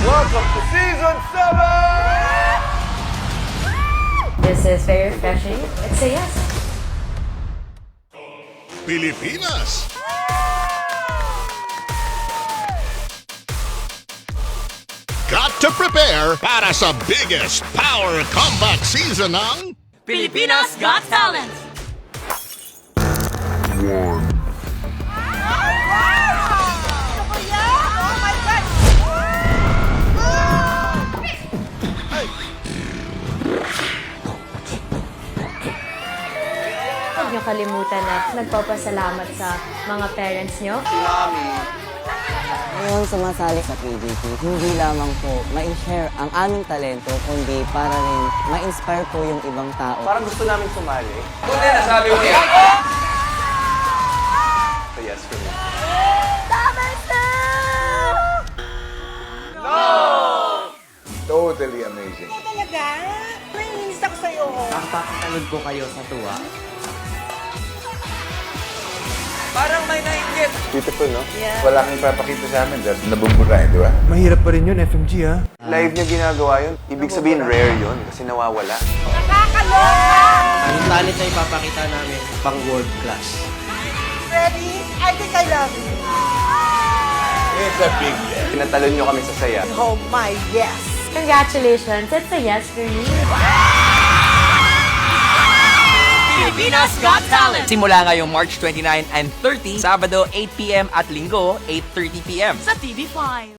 Welcome to season 7! This is very refreshing. It's a yes. Pilipinas. Got to prepare para sa biggest power comeback season ng Pilipinas Got Talent! Huwag niyo kalimutan na nagpapasalamat sa mga parents niyo. Ngayon sumasali sa PDP, hindi lamang po ma-share ang aming talento, kundi para rin ma-inspire po yung ibang tao. Parang gusto namin sumali. Kung din, nasabi mo yan. So yes for me. Totally amazing. Talaga? Naiinis ako sa'yo. Papakalod ko kayo sa tuwa. Parang may nainggit. Beautiful, no? Wala kang papakita sa amin dahil nabubura eh, di ba? Mahirap pa rin yun, FMG ha. Live niya ginagawa yun. Ibig sabihin, rare yun kasi nawawala. Nakakaloka! Ang talent na ipapakita namin, pang world class. Ready? I think I love you. It's a big yes. Pinatalon niyo kami sa saya. Oh my yes. Congratulations. It's a yes for you. Pilipinas Got Talent! Simula ngayong March 29 and 30, Sabado 8pm at Linggo 8.30pm sa TV5.